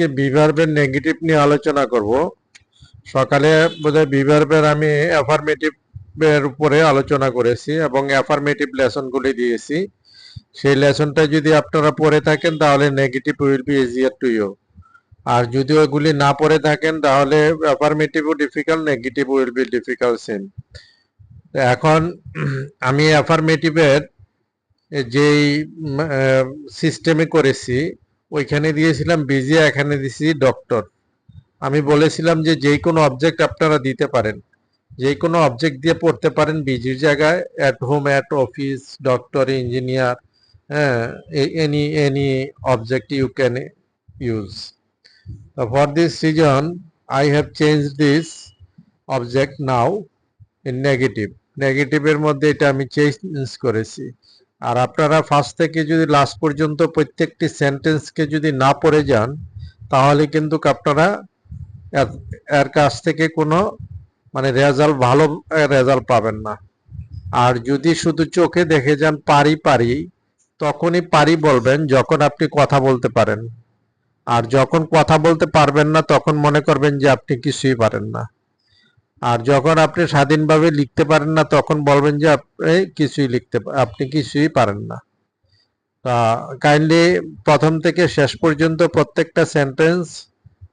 আজকে বিভার্বের নেগেটিভ নিয়ে আলোচনা করব। সকালে বোধহয় বিভার্বের আমি অ্যাফার্মেটিভ এর উপরে আলোচনা করেছি এবং অ্যাফার্মেটিভ লেসনগুলি দিয়েছি। সেই লেসনটা যদি আপনারা পড়ে থাকেন, তাহলে negative will be easier to you আর যদি ওগুলি না পড়ে থাকেন, তাহলে অ্যাফার্মেটিভও difficult negative will be difficult same এখন আমি অ্যাফার্মেটিভের যেই সিস্টেমে করেছি ওইখানে দিয়েছিলাম বিজি এখানে দিয়েছি ডক্টর আমি বলেছিলাম যে যে কোনো অবজেক্ট আপনারা দিতে পারেন। যে কোনো অবজেক্ট দিয়ে পড়তে পারেন বিজির জায়গায় at home at office doctor engineer হ্যাঁ any any object you can use for this reason I have change this object now in negative নেগেটিভের মধ্যে এটা আমি চেঞ্জ করেছি। আর আপনারা ফার্স্ট থেকে যদি লাস্ট পর্যন্ত প্রত্যেকটি সেন্টেন্সকে যদি না পড়ে যান, তাহলে কিন্তু আপনারা এর- কাছ থেকে কোনো মানে রেজাল্ট ভালো রেজাল্ট পাবেন না। আর যদি শুধু চোখে দেখে যান পারি পারি, তখনই পারি বলবেন যখন আপনি কথা বলতে পারেন। আর যখন কথা বলতে পারবেন না, তখন মনে করবেন যে আপনি কিছুই পারেন না। আর যখন আপনি স্বাধীনভাবে লিখতে পারেন না, তখন বলবেন যে আপনি কিছুই লিখতে আপনি কিছুই পারেন না। তা কাইন্ডলি প্রথম থেকে শেষ পর্যন্ত প্রত্যেকটা সেন্টেন্স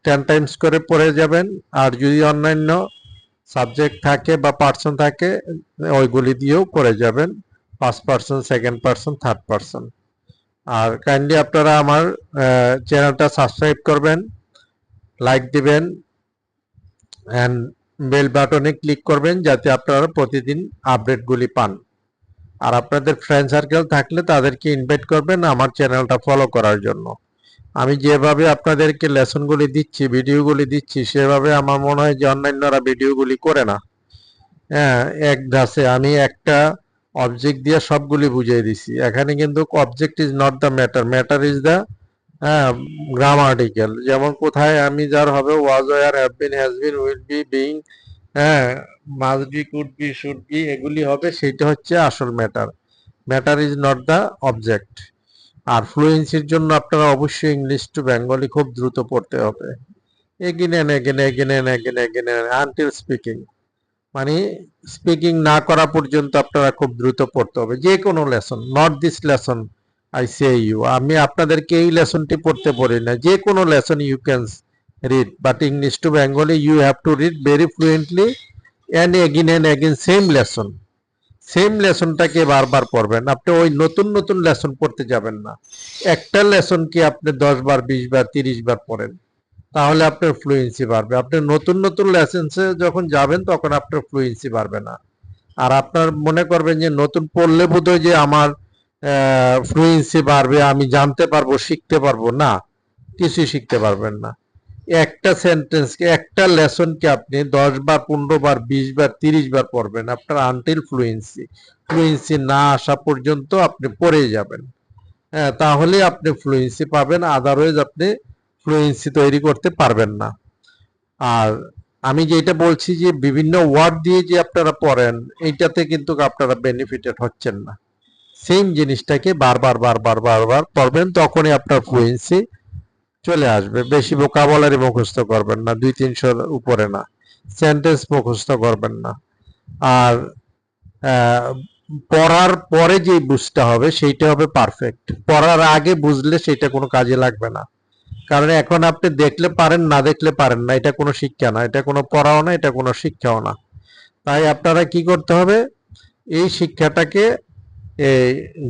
টেন টাইমস করে পড়ে যাবেন। আর যদি অন্যান্য সাবজেক্ট থাকে বা পার্সন থাকে, ওইগুলি দিয়েও করে যাবেন। First person second person third person আর কাইন্ডলি আপনারা আমার চ্যানেলটা সাবস্ক্রাইব করবেন লাইক দিবেন অ্যান্ড বেল বাটনে ক্লিক করবেন যাতে আপনারা প্রতিদিন আপডেটগুলি পান। আর আপনাদের ফ্রেন্ড সার্কেল থাকলে তাদেরকে ইনভাইট করবেন আমার চ্যানেলটা ফলো করার জন্য। আমি যেভাবে আপনাদেরকে লেসনগুলি দিচ্ছি ভিডিওগুলি দিচ্ছি, সেভাবে আমার মনে হয় যে অন্যান্যরা ভিডিওগুলি করে না। হ্যাঁ এক ধাসে আমি একটা অবজেক্ট দিয়ে সবগুলি বুঝিয়ে দিছি। এখানে কিন্তু object is not the matter matter is the হ্যাঁ গ্রাম গ্রামাটিক্যাল যেমন কোথায় আমি যার হবে was were have been has been will be being হ্যাঁ must be could be should be এগুলি হবে, সেটা হচ্ছে আসল matter matter is not the object আর ফ্লুয়েন্সির জন্য আপনারা অবশ্যই ইংলিশ টু বেঙ্গলি খুব দ্রুত পড়তে হবে। Again and again again and until speaking মানে স্পিকিং না করা পর্যন্ত আপনারা খুব দ্রুত পড়তে হবে। যে কোনো lesson not this lesson I say you আমি আপনাদেরকে এই লেসনটি পড়তে পারি না। যে কোনো lesson you can read but English to Bengali you have to read very fluently and again and again same lesson same লেসনটাকে বারবার পড়বেন। আপনি ওই নতুন নতুন লেসন পড়তে যাবেন না। একটা লেসনকে আপনি দশ বার বিশ বার তিরিশ বার পড়েন। তাহলে আপনার ফ্লুয়েন্সি বাড়বে। আপনি নতুন নতুন লেসেন্সে যখন যাবেন তখন আপনার ফ্লুয়েন্সি বাড়বে না। আর আপনার মনে করবেন যে নতুন পড়লে বোধহয় যে আমার ফ্লুয়েন্সি বাড়বে, আমি জানতে পারব, শিখতে পারব, না, কিছুই শিখতে পারবেন না। একটা সেন্টেন্সকে একটা লেসনকে আপনি দশ বার, পনেরো বার, বিশ বার, তিরিশ বার পড়বেন আপনার আনটিল ফ্লুয়েন্সি ফ্লুয়েন্সি না আসা পর্যন্ত আপনি পড়ে যাবেন। হ্যাঁ তাহলে আপনি ফ্লুয়েন্সি পাবেন আদারওয়াইজ আপনি ফ্লুয়েন্সি তৈরি করতে পারবেন না। আর আমি যেটা বলছি যে, বিভিন্ন ওয়ার্ড দিয়ে যে আপনারা পড়েন, এইটাতে কিন্তু আপনারা বেনিফিটেড হচ্ছেন না। সেম জিনিসটাকে বারবার বারবার বারবার পড়বেন তখনই আপনার ফ্লুয়েন্সি চলে আসবে। বেশি ভোকাবলারি মুখস্থ করবেন না, দুই তিনশোর উপরে না। সেন্টেন্স মুখস্থ করবেন না। আর পড়ার পরে যে বুঝতে হবে, সেইটা হবে পারফেক্ট পড়ার আগে বুঝলে সেটা কোনো কাজে লাগবে না। কারণ এখন আপনি দেখলে পারেন, না দেখলে পারেন না। এটা কোনো শিক্ষা না। এটা কোনো পড়াও না, এটা কোনো শিক্ষাও না। তাই আপনারা কি করতে হবে? এই শিক্ষাটাকে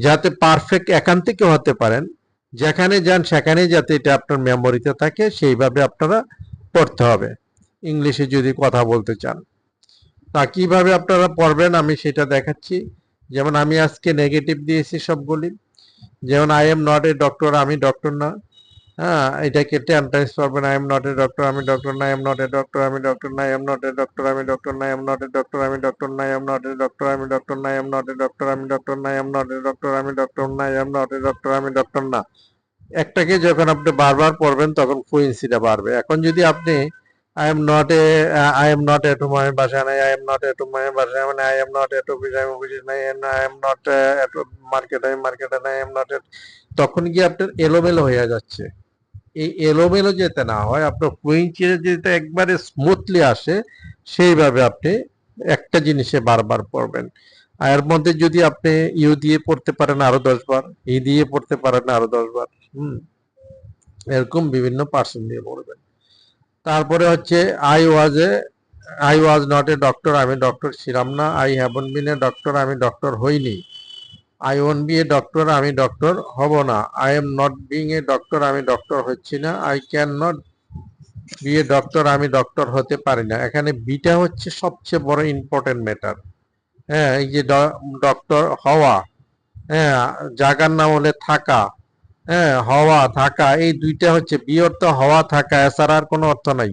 যাতে পারফেক্ট একান থেকে হতে পারেন। যেখানে যান সেখানে যাতে এটা আপনার মেমোরিতে থাকে, সেইভাবে আপনারা পড়তে হবে। ইংলিশে যদি কথা বলতে চান। তা কীভাবে আপনারা পড়বেন আমি সেটা দেখাচ্ছি। যেমন আমি আজকে নেগেটিভ দিয়েছি সবগুলি। যেমন I am not a doctor আমি ডক্টর না। হ্যাঁ এটাকে টেন টাইমস পড়বেন I am not a doctor আমি ডক্টর না এম নট এ ডক্টর আমি ডক্টর না এম নট এ ডক্টর আমি ডক্টর না এম নট এ ডক্টর আমি ডক্টর না এম নট এ ডক্টর আমি ডক্টর না এম নট এ ডক্টর আমি ডক্টর না এম নট এ ডক্টর আমি ডক্টর না এম নট এ ডক্টর আমি ডক্টর না একটাকে যখন আপনি বারবার পড়বেন তখন ফ্লুয়েন্সিটা বাড়বে এখন যদি আপনি I am not a I am not at আমি বাসায় নাই আই এম নট এট আমি বাসায় মানে I am not at office আমি অফিসে নাই I am not at market আমি মার্কেটে নাই আই এম নট এট তখন গিয়ে আপনার এলোমেলো হয়ে যাচ্ছে এই এলোমেলো যেতে না হয়, আপনার ফ্লুইং চেঞ্জ যেতে একবারে স্মুথলি আসে, সেইভাবে আপনি একটা জিনিসে বারবার পড়বেন। আর এর মধ্যে যদি আপনি ইউ দিয়ে পড়তে পারেন আরও দশ বার, ই দিয়ে পড়তে পারেন আরও দশ বার, হুম, এরকম বিভিন্ন পার্সন দিয়ে পড়বেন। তারপরে হচ্ছে I was a I was not a doctor আমি ডক্টর ছিলাম না I haven't been a doctor আমি ডক্টর হইনি। I won't be a doctor আমি ডক্টর হব না। I am not being a doctor আমি ডক্টর হচ্ছি না। I cannot be a doctor আমি ডক্টর হতে পারি না। এখানে বিটা হচ্ছে সবচেয়ে বড় ইম্পর্টেন্ট ম্যাটার হ্যাঁ এই যে ডক্টর হওয়া। হ্যাঁ জাগার নাম হলে থাকা। হ্যাঁ হওয়া, থাকা, এই দুইটা হচ্ছে। বি অর্থ হওয়া, থাকা, এছাড়া আর কোনো অর্থ নাই।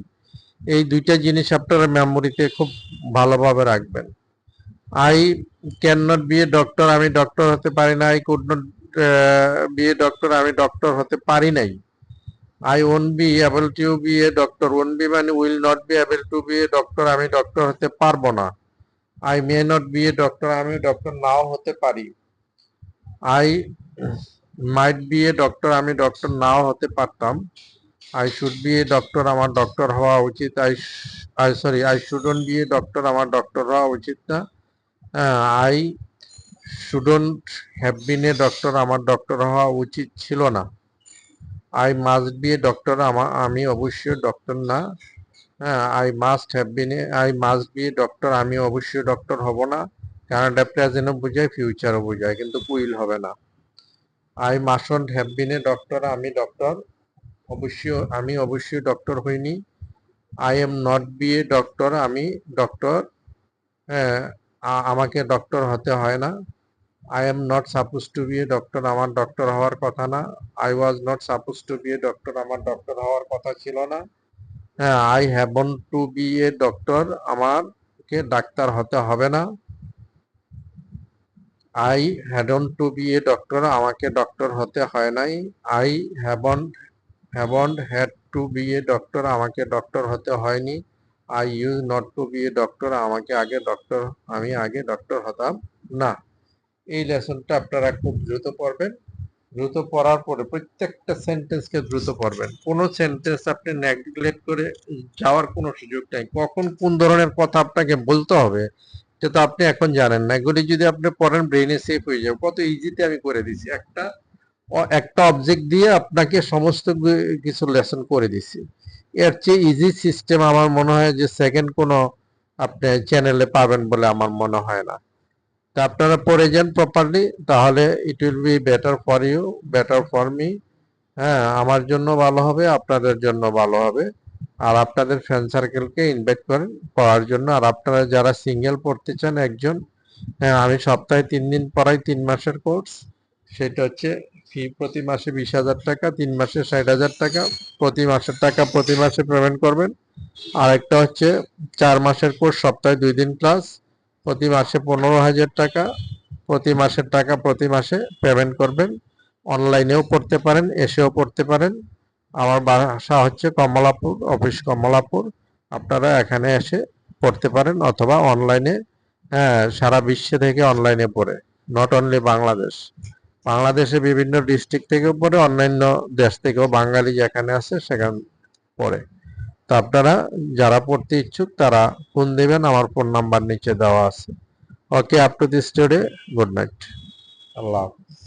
এই দুইটা জিনিস আপনারা মেমোরিতে খুব ভালোভাবে রাখবেন। I cannot be a doctor আমি ডক্টর হতে পারি না I could not be a doctor আমি ডক্টর হতে পারি নাই। I won't be able to be a doctor won't be মানে will not be able to be a doctor আমি ডক্টর হতে পারব না। I may not be a doctor আমি ডক্টর নাও হতে পারি। I might be a doctor আমি ডক্টর নাও হতে পারতাম। I should be a doctor আমার ডক্টর হওয়া উচিত। I I sorry I shouldn't be a doctor আমার ডক্টর হওয়া উচিত না। I shouldn't have been a doctor আমার ডক্টর হওয়া উচিত ছিল না। I must be a doctor আমার আমি অবশ্যই ডক্টর না। হ্যাঁ I must have been a I must be a doctor আমি অবশ্যই ডক্টর হব না। কানাডা প্রেজেন্টও বোঝায়, ফিউচারও বোঝায়, কিন্তু কুইল হবে না। I mustn't have been a doctor আমি ডক্টর অবশ্যই আমি অবশ্যই ডক্টর হইনি। I am not be a doctor আমি ডক্টর হ্যাঁ আমাকে ডক্টর হতে হয় না। I am not suppose to be a doctor আমার ডক্টর হওয়ার কথা না। I was not suppose to be a doctor আমার ডক্টর হওয়ার কথা ছিল না। হ্যাঁ I haven't to be a doctor আমাকে ডাক্তার হতে হবে না। I hadn't to be a doctor আমাকে ডক্টর হতে হয় নাই। I haven't haven't had to be a doctor আমাকে ডক্টর হতে হয়নি। I use not to be a doctor আমাকে আগে ডক্টর আমি আগে ডক্টর হতাম। না, এই লেসনটা আপনারা খুব দ্রুত পড়বেন। দ্রুত পড়ার পরে প্রত্যেকটা সেন্টেন্সকে দ্রুত পড়বেন। কোনো সেন্টেন্স আপনি নেগলেক্ট করে যাওয়ার কোনো সুযোগ নেই। কখন কোন ধরনের কথা আপনাকে বলতে হবে, সেটা তো আপনি এখন জানেন না। এগুলি যদি আপনি পড়েন ব্রেনে সেভ হয়ে যাবে। কত ইজিতে আমি করে দিছি একটা একটা অবজেক্ট দিয়ে আপনাকে সমস্ত কিছু লেসন করে দিছি। এর চেয়ে ইজি সিস্টেম আমার মনে হয় যে সেকেন্ড কোনো আপনি চ্যানেলে পাবেন বলে আমার মনে হয় না। তা আপনারা পড়ে যান প্রপারলি তাহলে it will be better for you better for me হ্যাঁ আমার জন্য ভালো হবে, আপনাদের জন্য ভালো হবে। আর আপনাদের ফ্রেন্ড সার্কেলকে ইনভাইট করেন পড়ার জন্য। আর আপনারা যারা সিঙ্গেল পড়তে চান একজন হ্যাঁ আমি সপ্তাহে তিন দিন পড়াই, তিন মাসের কোর্স সেটা হচ্ছে ফি প্রতি মাসে বিশ হাজার টাকা, তিন মাসে ষাট হাজার টাকা, প্রতি মাসের টাকা প্রতি মাসে পেমেন্ট করবেন। আর একটা হচ্ছে চার মাসের কোর্স সপ্তাহে দুই দিন ক্লাস প্রতি মাসে পনেরো হাজার টাকা, প্রতি মাসের টাকা প্রতি মাসে পেমেন্ট করবেন। অনলাইনেও পড়তে পারেন, এসেও পড়তে পারেন। আমার বাসা হচ্ছে কমলাপুর অফিস কমলাপুর। আপনারা এখানে এসে পড়তে পারেন অথবা অনলাইনে হ্যাঁ সারা বিশ্ব থেকে অনলাইনে পড়ে নট অনলি বাংলাদেশ। বাংলাদেশে বিভিন্ন ডিস্ট্রিক্ট থেকেও পড়ে অন্যান্য দেশ থেকেও বাঙালি যেখানে আছে সেখান পড়ে তো আপনারা যারা পড়তে ইচ্ছুক তারা ফোন দেবেন, আমার ফোন নাম্বার নিচে দেওয়া আছে। Okay up to this today good night আল্লাহ হাফেজ।